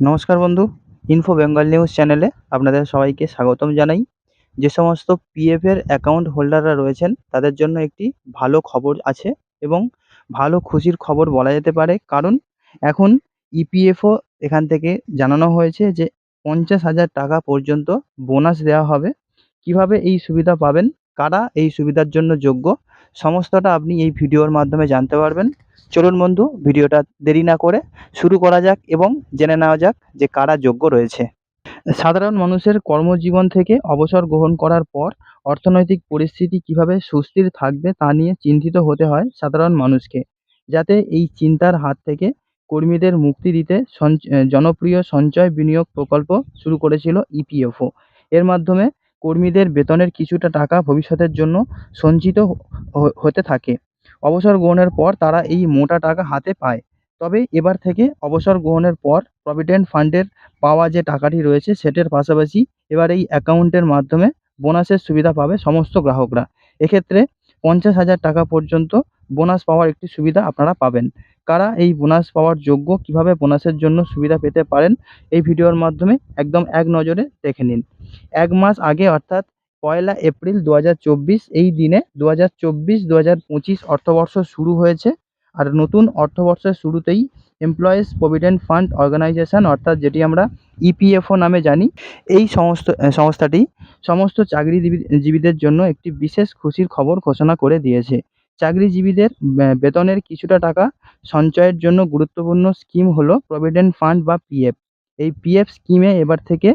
নমস্কার বন্ধু info Bengal news চ্যানেলে আপনাদের সবাইকে স্বাগতম জানাই। যে সমস্ত পিএফের অ্যাকাউন্ট হোল্ডাররা রয়েছেন, তাদের জন্য একটি ভালো খবর আছে এবং ভালো খুশির খবর বলা যেতে পারে। কারণ এখন ইপিএফও এখান থেকে জানানো হয়েছে যে, পঞ্চাশ হাজার টাকা পর্যন্ত বোনাস দেওয়া হবে। কীভাবে এই সুবিধা পাবেন? কারা এই সুবিধার জন্য যোগ্য? সমস্তটা আপনি এই ভিডিওর মাধ্যমে জানতে পারবেন। চলুন বন্ধু, ভিডিওটা দেরি না করে শুরু করা যাক এবং জেনে নেওয়া যাক যে কারা যোগ্য রয়েছে। সাধারণ মানুষের কর্মজীবন থেকে অবসর গ্রহণ করার পর অর্থনৈতিক পরিস্থিতি কীভাবে সুস্থির থাকবে তা নিয়ে চিন্তিত হতে হয় সাধারণ মানুষকে, যাতে এই চিন্তার হাত থেকে কর্মীদের মুক্তি দিতে জনপ্রিয় সঞ্চয় বিনিয়োগ প্রকল্প শুরু করেছিল ইপিএফও। এর মাধ্যমে কর্মীদের বেতনের কিছুটা টাকা ভবিষ্যতের জন্য সঞ্চিত হতে থাকে। অবসর গ্রহণের পর তারা এই মোটা টাকা হাতে পায়। তবে এবার থেকে অবসর গ্রহণের পর প্রভিডেন্ট ফান্ডের পাওয়া যে টাকাটি রয়েছে সেটার পাশাপাশি এবার এই অ্যাকাউন্টের মাধ্যমে বোনাসের সুবিধা পাবে সমস্ত গ্রাহকরা। এক্ষেত্রে পঞ্চাশ হাজার টাকা পর্যন্ত বোনাস পাওয়ার একটি সুবিধা আপনারা পাবেন। কারা এই বোনাস পাওয়ার যোগ্য, কীভাবে বোনাসের জন্য সুবিধা পেতে পারেন, এই ভিডিওর মাধ্যমে একদম এক নজরে দেখে নিন। এক মাস আগে অর্থাৎ পয়লা এপ্রিল দু হাজার চব্বিশ, এই দিনে দু হাজার চব্বিশ দু হাজার পঁচিশ অর্থবর্ষ শুরু হয়েছে। আর নতুন অর্থবর্ষের শুরুতেই এমপ্লয়িজ প্রভিডেন্ট ফান্ড অর্গানাইজেশন অর্থাৎ যেটি আমরা ইপিএফও নামে জানি, এই সমস্ত সংস্থাটি সমস্ত চাকরিজীবী জীবীদের জন্য একটি বিশেষ খুশির খবর ঘোষণা করে দিয়েছে। চাকরিজীবীদের বেতনের কিছুটা টাকা সঞ্চয়ের জন্য গুরুত্বপূর্ণ স্কিম হলো প্রভিডেন্ট ফান্ড বা পিএফ এই পিএফ স্কিমে এবার থেকে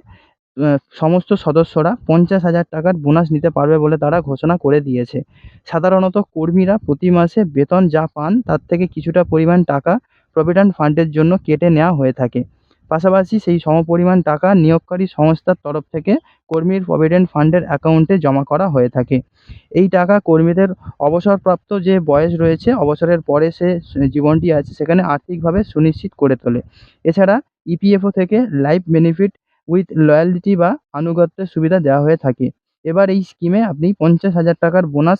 সমস্ত সদস্যরা পঞ্চাশ হাজার টাকার বোনাস নিতে পারবে বলে তারা ঘোষণা করে দিয়েছে। সাধারণত কর্মীরা প্রতি মাসে বেতন যা পান তার থেকে কিছুটা পরিমাণ টাকা প্রভিডেন্ট ফান্ডের জন্য কেটে নেওয়া হয়ে থাকে। পাশাপাশি সেই সমপরিমাণ টাকা নিয়োগকারী সংস্থার তরফ থেকে কর্মীর প্রভিডেন্ট ফান্ডের অ্যাকাউন্টে জমা করা হয়ে থাকে। এই টাকা কর্মীদের অবসরপ্রাপ্ত যে বয়স রয়েছে, অবসরের পরে সে জীবনটি আছে সেখানে আর্থিকভাবে সুনিশ্চিত করে তোলে। এছাড়া ইপিএফও থেকে লাইফ বেনিফিট উইথ লয়ালিটি বা আনুগত্যের সুবিধা দেওয়া হয়ে থাকে। এবার এই স্কিমে আপনি পঞ্চাশ হাজার টাকার বোনাস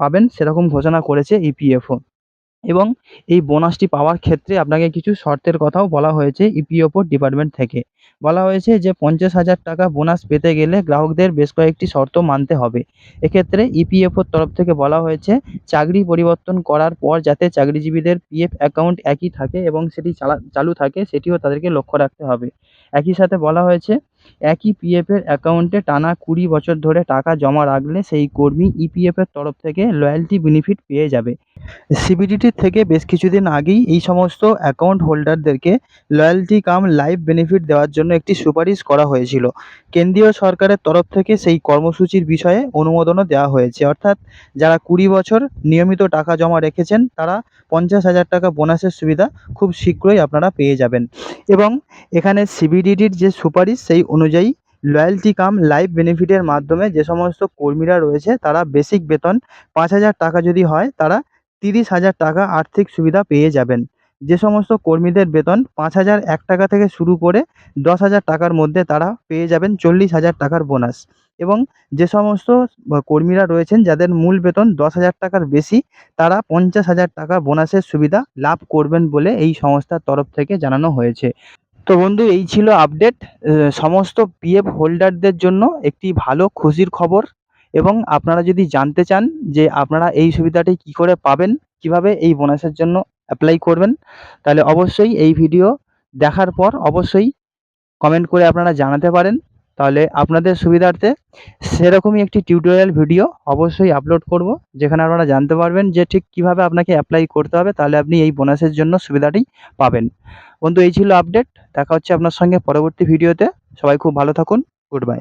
পাবেন সেরকম ঘোষণা করেছে ইপিএফও এবং এই বোনাসটি পাওয়ার ক্ষেত্রে আপনাকে কিছু শর্তের কথাও বলা হয়েছে ইপিএফও ডিপার্টমেন্ট থেকে। বলা হয়েছে যে পঞ্চাশ হাজার টাকা বোনাস পেতে গেলে গ্রাহকদের বেশ কয়েকটি শর্ত মানতে হবে। এক্ষেত্রে ইপিএফওর তরফ থেকে বলা হয়েছে, চাকরি পরিবর্তন করার পর যাতে চাকরিজীবীদের পিএফ অ্যাকাউন্ট একই থাকে এবং সেটি চালা, চালু থাকে, সেটিও তাদেরকে লক্ষ্য রাখতে হবে। একই সাথে বলা হয়েছে একই পিএফের অ্যাকাউন্টে টানা কুড়ি বছর ধরে টাকা জমা রাখলে সেই কর্মী ইপিএফের তরফ থেকে লয়্যালটি বেনিফিট পেয়ে যাবে। সিবিডিটির থেকে বেশ কিছুদিন আগেই এই সমস্ত অ্যাকাউন্ট হোল্ডারদেরকে লয়্যালটি কাম লাইফ বেনিফিট দেওয়ার জন্য একটি সুপারিশ করা হয়েছিল। কেন্দ্রীয় সরকারের তরফ থেকে সেই কর্মসূচির বিষয়ে অনুমোদনও দেওয়া হয়েছে। অর্থাৎ যারা কুড়ি বছর নিয়মিত টাকা জমা রেখেছেন, তারা পঞ্চাশ হাজার টাকা বোনাসের সুবিধা খুব শীঘ্রই আপনারা পেয়ে যাবেন। এবং এখানে সিবিডিটির যে সুপারিশ, সেই অনুযায়ী লয়্যালটি কাম লাইফ বেনিফিটের মাধ্যমে যে সমস্ত কর্মীরা রয়েছে, তারা বেসিক বেতন পাঁচ হাজার টাকা যদি হয়, তারা তিরিশ হাজার টাকা আর্থিক সুবিধা পেয়ে যাবেন। যে সমস্ত কর্মীদের বেতন পাঁচ হাজার এক টাকা থেকে শুরু করে দশ হাজার টাকার মধ্যে তারা পেয়ে যাবেন চল্লিশ হাজার টাকার বোনাস এবং যে সমস্ত কর্মীরা রয়েছেন, যাদের মূল বেতন দশ হাজার টাকার বেশি, তারা পঞ্চাশ হাজার টাকা বোনাসের সুবিধা লাভ করবেন বলে এই সংস্থার তরফ থেকে জানানো হয়েছে। তো বন্ধু, এই ছিল আপডেট সমস্ত পিএফ হোল্ডারদের জন্য একটি ভালো খুশির খবর এবং আপনারা যদি জানতে চান যে আপনারা এই সুবিধাটি কী করে পাবেন, কীভাবে এই বোনাসের জন্য অ্যাপ্লাই করবেন, তাহলে অবশ্যই এই ভিডিও দেখার পর অবশ্যই কমেন্ট করে আপনারা জানাতে পারেন। তাহলে আপনাদের সুবিধার্থে সেরকমই একটি টিউটোরিয়াল ভিডিও অবশ্যই আপলোড করব, যেখানে আপনারা জানতে পারবেন যে ঠিক কীভাবে আপনাকে অ্যাপ্লাই করতে হবে, তাহলে আপনি এই বোনাসের জন্য সুবিধাটি পাবেন। বন্ধু, এই ছিল আপডেট দেখা হচ্ছে আপনার সঙ্গে পরবর্তী ভিডিওতে সবাই খুব ভালো থাকুন। Good bye